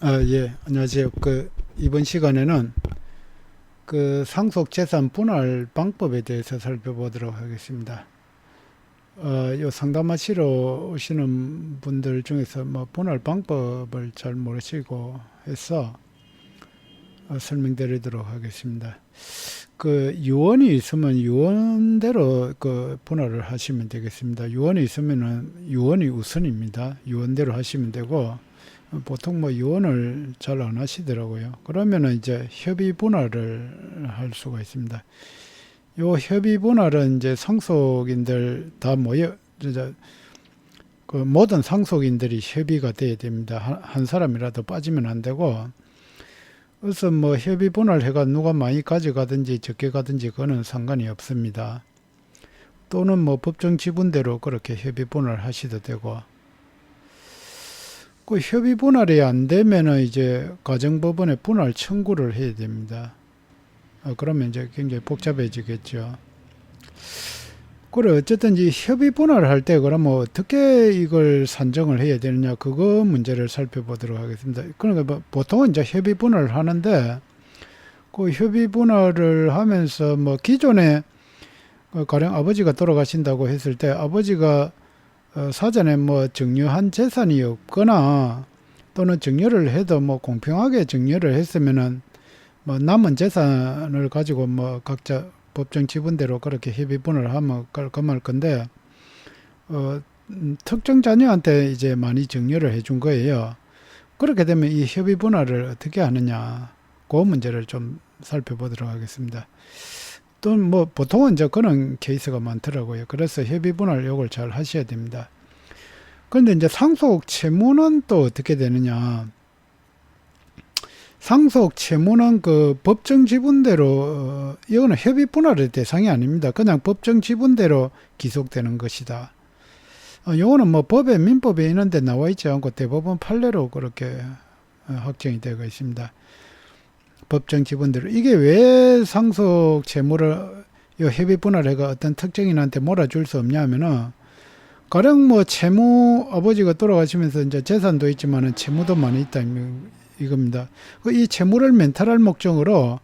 아, 예, 안녕하세요. 그, 이번 시간에는 그 상속 재산 분할 방법에 대해서 살펴보도록 하겠습니다. 어, 요 상담하시러 오시는 분들 중에서 뭐 분할 방법을 잘 모르시고 해서 어, 설명드리도록 하겠습니다. 그 유언이 있으면 유언대로 그 분할을 하시면 되겠습니다. 유언이 있으면은 유언이 우선입니다. 유언대로 하시면 되고 보통 뭐 유언을 잘 안 하시더라고요. 그러면은 이제 협의 분할을 할 수가 있습니다. 요 협의 분할은 이제 상속인들 다 모여 이제 그 모든 상속인들이 협의가 돼야 됩니다. 한, 한 사람이라도 빠지면 안 되고 그래서 뭐 협의 분할해가 누가 많이 가져가든지 적게 가든지 그거는 상관이 없습니다. 또는 뭐 법정 지분대로 그렇게 협의 분할하시도 되고 그 협의 분할이 안 되면은 이제 가정법원에 분할 청구를 해야 됩니다. 어, 그러면 이제 굉장히 복잡해지겠죠. 그래 어쨌든 이 협의 분할을 할 때 그러면 어떻게 이걸 산정을 해야 되느냐 그거 문제를 살펴보도록 하겠습니다. 그러니까 뭐 보통은 이제 협의 분할을 하는데 그 협의 분할을 하면서 뭐 기존에 그 가령 아버지가 돌아가신다고 했을 때 아버지가 어, 사전에 뭐 증여한 재산이 없거나 또는 증여를 해도 뭐 공평하게 증여를 했으면은 뭐 남은 재산을 가지고 뭐 각자 법정 지분대로 그렇게 협의분을 하면 깔끔할 건데 어, 음, 특정 자녀한테 이제 많이 증여를 해준 거예요. 그렇게 되면 이 협의 분할을 어떻게 하느냐 그 문제를 좀 살펴보도록 하겠습니다. 또뭐 보통은 이제 그런 케이스가 많더라고요. 그래서 협의 분할 요걸 잘 하셔야 됩니다. 그런데 이제 상속 채무는 또 어떻게 되느냐? 상속 채무는 그 법정 지분대로 어, 이거는 협의 분할의 대상이 아닙니다. 그냥 법정 지분대로 기속되는 것이다. 어, 요거는 뭐 법에 민법에 있는데 나와 있지 않고 대법원 판례로 그렇게 어, 확정이 되고 있습니다. 법정 지분대로 이게 왜 상속 채무를 요 협의 분할해가 어떤 특정인한테 몰아줄 수 없냐면은 가령 뭐 채무 아버지가 돌아가시면서 이제 재산도 있지만은 채무도 많이 있다 이겁니다. 그이 채무를 멘탈할 목적으로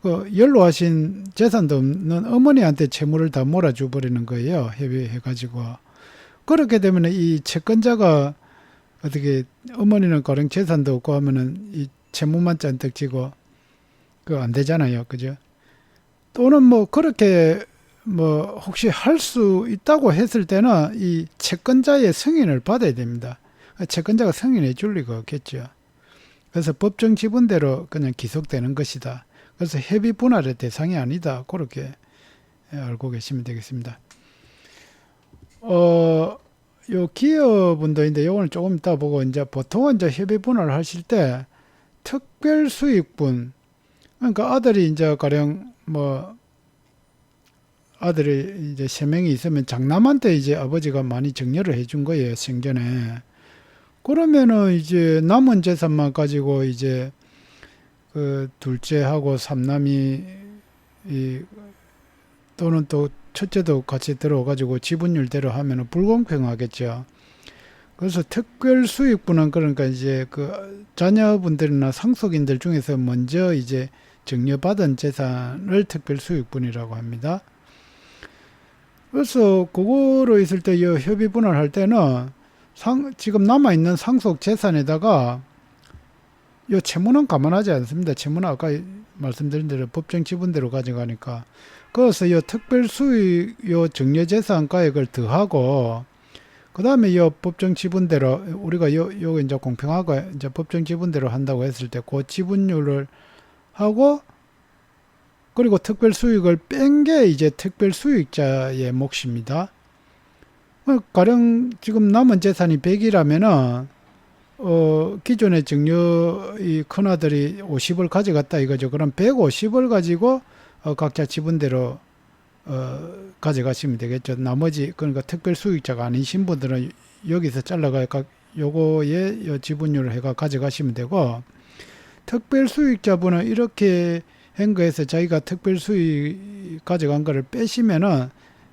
그 연로하신 재산도 없는 어머니한테 채무를 다 몰아줘 버리는 거예요. 협의해 가지고 그렇게 되면 이 채권자가 어떻게 어머니는 가령 재산도 없고 하면은 이 채무만 잔뜩 지고 그안 되잖아요. 그죠? 또는 뭐 그렇게 뭐 혹시 할 수 있다고 했을 때는 이 채권자의 승인을 받아야 됩니다. 채권자가 승인해 줄 리가 없겠죠. 그래서 법정 지분대로 그냥 기속되는 것이다. 그래서 협의 분할의 대상이 아니다. 그렇게 알고 계시면 되겠습니다. 어, 요 기업운동인데 요거는 조금 이따 보고 이제 보통은 이제 협의 분할을 하실 때 특별 수익분 그러니까 아들이 이제 가령 뭐 아들이 이제 세 명이 있으면 장남한테 이제 아버지가 많이 증여를 해준 거예요 생전에. 그러면은 이제 남은 재산만 가지고 이제 그 둘째하고 삼남이 이 또는 또 첫째도 같이 들어가지고 지분율대로 하면은 불공평하겠죠. 그래서 특별 수익분은 그러니까 이제 그 자녀분들이나 상속인들 중에서 먼저 이제 증여받은 재산을 특별 수익분이라고 합니다. 그래서 그거로 있을 때 이 협의 분할할 때는 상, 지금 남아 있는 상속 재산에다가 요 채무는 감안하지 않습니다. 채무는 아까 말씀드린 대로 법정 지분대로 가져가니까 그래서 요 특별 수익 요 증여 재산 가액을 더하고 그 다음에 요 법정 지분대로 우리가 요 요 이제 공평하고 이제 법정 지분대로 한다고 했을 때 그 지분율을 하고 그리고 특별 수익을 뺀 게 이제 특별 수익자의 몫입니다. 어, 가령 지금 남은 재산이 100이라면은 어, 기존의 증여 이 큰아들이 50을 가져갔다 이거죠. 그럼 150을 가지고 어, 각자 지분대로 어, 가져가시면 되겠죠. 나머지 그러니까 특별 수익자가 아니신 분들은 여기서 잘라가 각 요거에 요 지분율을 해가 가져가시면 되고 특별 수익자분은 이렇게 한 거에서 자기가 특별 수익 가져간 거를 빼시면은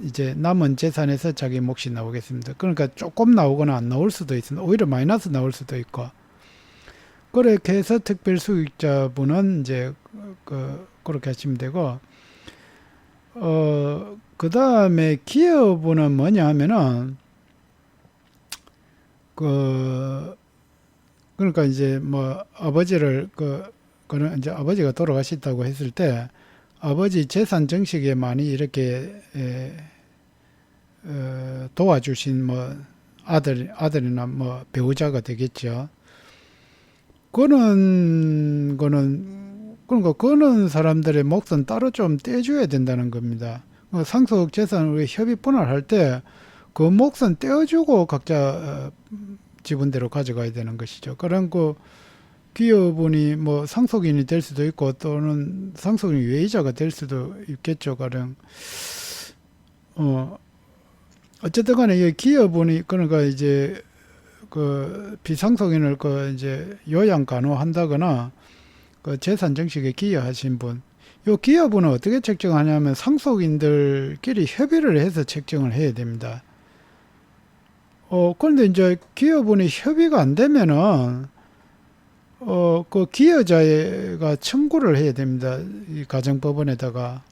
이제 남은 재산에서 자기 몫이 나오겠습니다. 그러니까 조금 나오거나 안 나올 수도 있습니다. 오히려 마이너스 나올 수도 있고. 그렇게 해서 특별 수익자분은 이제 그 그렇게 하시면 되고 어 그 다음에 기여분은 뭐냐 하면은 그 그러니까 이제 뭐 아버지를 그 그는 이제 아버지가 돌아가셨다고 했을 때 아버지 재산 정식에 많이 이렇게 에, 어, 도와주신 뭐 아들 아들이나 뭐 배우자가 되겠죠. 그는 거는 그러니까 그는 사람들의 몫은 따로 좀 떼줘야 된다는 겁니다. 그 상속 재산을 협의 분할할 때 그 몫은 떼어주고 각자 어, 지분대로 가져가야 되는 것이죠. 그런 그 기여분이 뭐 상속인이 될 수도 있고 또는 상속인 외의자가 될 수도 있겠죠. 가령 어 어쨌든 간에 이 기여분이 그러니까 이제 그 비상속인을 그 이제 요양 간호한다거나 그 재산 정식에 기여하신 분, 요 기여분은 어떻게 책정하냐면 상속인들끼리 협의를 해서 책정을 해야 됩니다. 어 그런데 이제 기여분이 협의가 안 되면은 어 그 기여자가 청구를 해야 됩니다. 이 가정법원에다가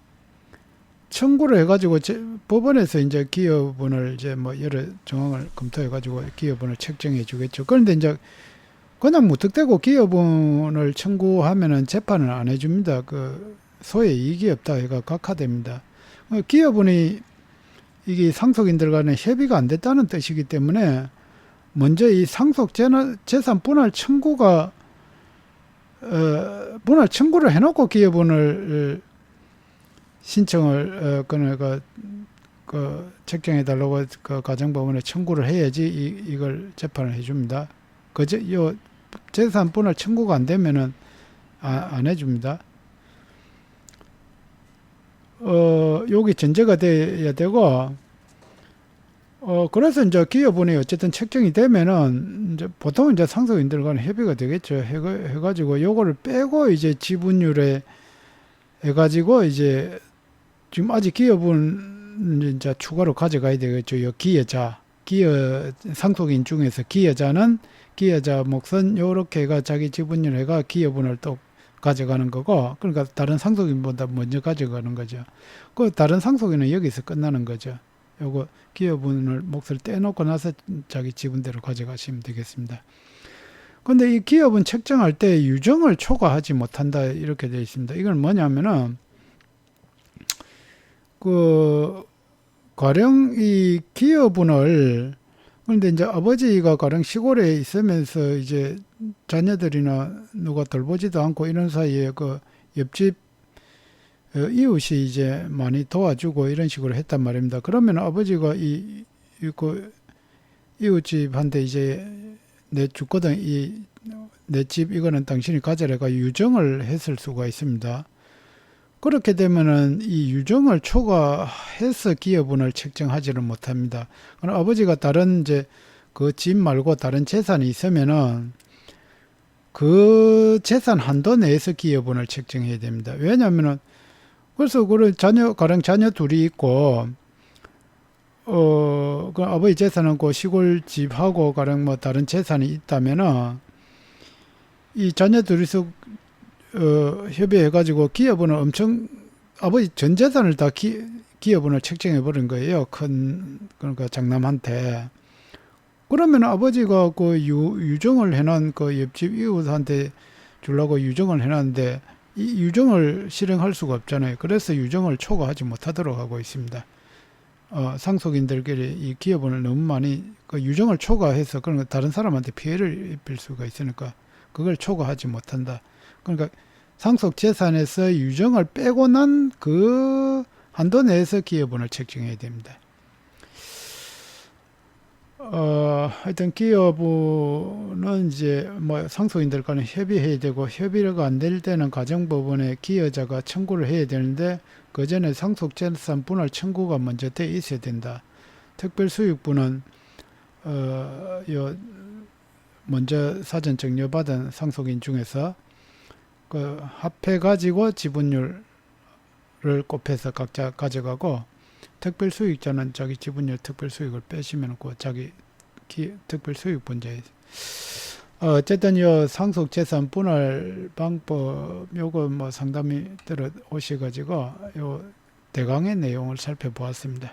청구를 해가지고 제, 법원에서 이제 기여분을 이제 뭐 여러 정황을 검토해가지고 기여분을 책정해 주겠죠. 그런데 이제 그냥 무턱대고 기여분을 청구하면은 재판을 안 해줍니다. 그 소의 이익이 없다 해가 각하됩니다. 어, 기여분이 이게 상속인들 간에 협의가 안 됐다는 뜻이기 때문에 먼저 이 상속 재산 분할 청구가 어, 분할 청구를 해놓고 기여분을 어, 신청을 어, 그그 그 책정해 달라고 그 가정법원에 청구를 해야지 이, 이걸 재판을 해줍니다. 그저 요 재산 분할 청구가 안 되면은 아, 안 해줍니다. 어 여기 전제가 돼야 되고 어 그래서 이제 기여분이 어쨌든 책정이 되면은 이제 보통 이제 상속인들 간에 협의가 되겠죠. 해, 해가지고 요거를 빼고 이제 지분율에 해가지고 이제 지금 아직 기여분 이제 추가로 가져가야 되겠죠. 요 기여자, 기여 상속인 중에서 기여자는 기여자 몫은 요렇게 해가 자기 지분율 해가 기여분을 또 가져가는 거고, 그러니까 다른 상속인보다 먼저 가져가는 거죠. 그 다른 상속인은 여기서 끝나는 거죠. 요거 기여분을 몫을 떼놓고 나서 자기 지분대로 가져가시면 되겠습니다. 근데 이 기여분 책정할 때 유정을 초과하지 못한다 이렇게 되어 있습니다. 이건 뭐냐면은 그 가령 이 기여분을 그런데 이제 아버지가 가령 시골에 있으면서 이제 자녀들이나 누가 돌보지도 않고 이런 사이에 그 옆집 어, 이웃이 이제 많이 도와주고 이런 식으로 했단 말입니다. 그러면 아버지가 이, 이, 그 이웃집한테 이제 내 주거든 이 내 집 이거는 당신이 가져라가 유정을 했을 수가 있습니다. 그렇게 되면은 이 유정을 초과해서 기여분을 책정하지를 못합니다. 그럼 아버지가 다른 이제 그 집 말고 다른 재산이 있으면은 그 재산 한도 내에서 기여분을 책정해야 됩니다. 왜냐하면은 그래서 그 자녀 가령 자녀 둘이 있고 어, 그 아버지 재산은 그 시골 집하고 가령 뭐 다른 재산이 있다면은 이 자녀 둘이서 어, 협의해가지고 기여분을 엄청 아버지 전 재산을 다 기, 기여분을 책정해 버린 거예요. 큰 그러니까 장남한테. 그러면 아버지가 그 유, 유정을 해놓은 그 옆집 이웃한테 주려고 유정을 해놨는데 이 유정을 실행할 수가 없잖아요. 그래서 유정을 초과하지 못하도록 하고 있습니다. 어, 상속인들끼리 이 기여분을 너무 많이 그 유정을 초과해서 그런 거 다른 사람한테 피해를 입힐 수가 있으니까 그걸 초과하지 못한다. 그러니까 상속 재산에서 유정을 빼고 난 그 한도 내에서 기여분을 책정해야 됩니다. 어, 하여튼 기여분은 이제 뭐 상속인들 간에 협의해야 되고 협의가 안 될 때는 가정법원에 기여자가 청구를 해야 되는데 그 전에 상속재산 분할 청구가 먼저 돼 있어야 된다. 특별수익분은 어, 요 먼저 사전 정려받은 상속인 중에서 그 합해 가지고 지분율을 곱해서 각자 가져가고 특별 수익자는 자기 지분율 특별 수익을 빼시면 그 자기 기, 특별 수익 분자에 어, 어쨌든 요 상속 재산 분할 방법 요거 뭐 상담이 들어 오셔 가지고 요 대강의 내용을 살펴보았습니다.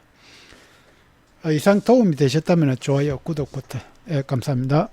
어, 이상 도움이 되셨다면 좋아요, 구독 버튼 예, 감사합니다.